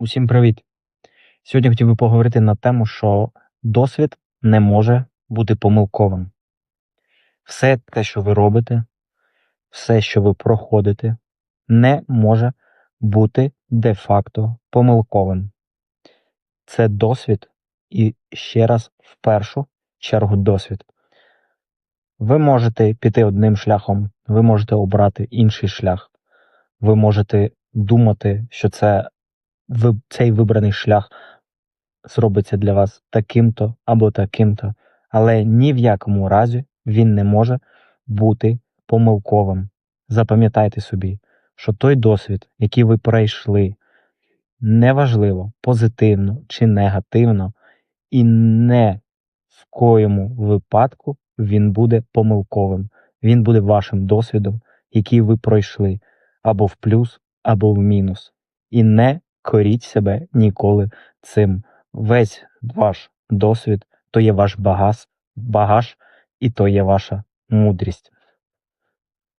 Усім привіт! Сьогодні хотів би поговорити на тему, що досвід не може бути помилковим. Все те, що ви робите, все, що ви проходите, не може бути де-факто помилковим. Це досвід і ще раз в першу чергу досвід. Ви можете піти одним шляхом, ви можете обрати інший шлях. Ви можете думати, що це цей вибраний шлях зробиться для вас таким-то або таким-то, але ні в якому разі він не може бути помилковим. Запам'ятайте собі, що той досвід, який ви пройшли, неважливо, позитивно чи негативно, і не в коєму випадку він буде помилковим. Він буде вашим досвідом, який ви пройшли або в плюс, або в мінус. І не коріть себе ніколи цим. Весь ваш досвід то є ваш багаж, багаж і то є ваша мудрість.